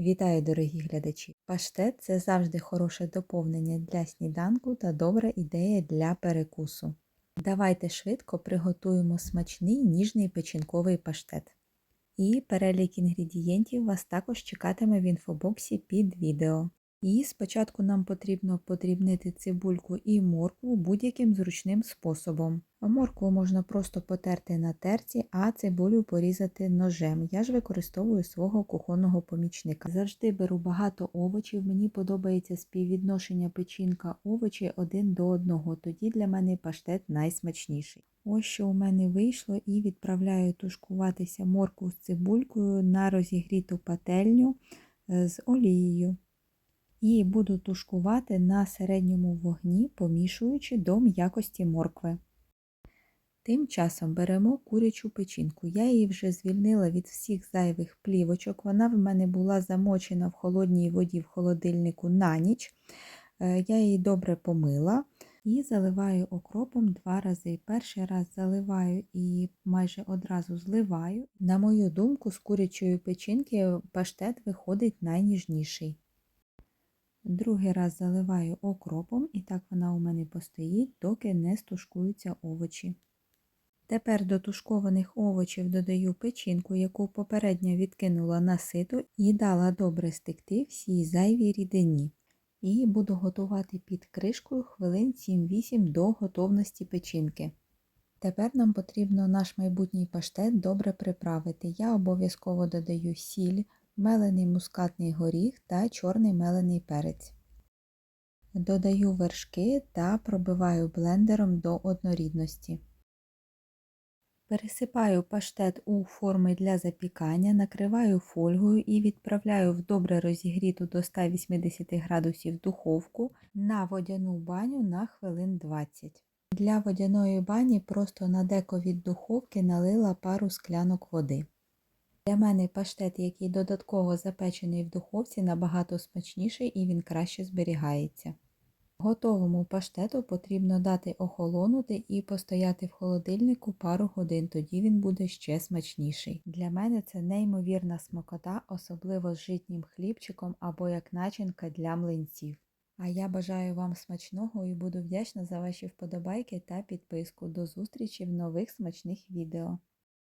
Вітаю, дорогі глядачі! Паштет це завжди хороше доповнення для сніданку та добра ідея для перекусу. Давайте швидко приготуємо смачний ніжний печінковий паштет. І перелік інгредієнтів вас також чекатиме в інфобоксі під відео. І спочатку нам потрібно подрібнити цибульку і моркву будь-яким зручним способом. Моркву можна просто потерти на терці, а цибулю порізати ножем. Я ж використовую свого кухонного помічника. Завжди беру багато овочів, мені подобається співвідношення печінка овочі один до одного, тоді для мене паштет найсмачніший. Ось що у мене вийшло, і відправляю тушкуватися моркву з цибулькою на розігріту пательню з олією і буду тушкувати на середньому вогні, помішуючи до м'якості моркви. Тим часом беремо курячу печінку. Я її вже звільнила від всіх зайвих плівочок. Вона в мене була замочена в холодній воді в холодильнику на ніч. Е, я її добре помила і заливаю окропом два рази. Перший раз заливаю і майже одразу зливаю. На мою думку, з курячої печінки паштет виходить найніжніший. Другий раз заливаю окропом, і так вона у мене постоїть, доки не стушкуються овочі. Тепер до тушкованих овочів додаю печінку, яку попередньо відкинула на сито і дала добре стекти всій зайвій рідині. І буду готувати під кришкою хвилин 7-8 до готовності печінки. Тепер нам потрібно наш майбутній паштет добре приправити. Я обов'язково додаю сіль, мелений мускатний горіх та чорний мелений перець. Додаю вершки та пробиваю блендером до однорідності. Пересипаю паштет у форми для запікання, накриваю фольгою і відправляю в добре розігріту до 180 градусів духовку на водяну баню на хвилин 20. Для водяної бані просто на деко від духовки налила пару склянок води. Для мене паштет, який додатково запечений в духовці, набагато смачніший і він краще зберігається. Готовому паштету потрібно дати охолонути і постояти в холодильнику пару годин, тоді він буде ще смачніший. Для мене це неймовірна смакота, особливо з житнім хлібчиком або як начинка для млинців. А я бажаю вам смачного і буду вдячна за ваші вподобайки та підписку. До зустрічі в нових смачних відео.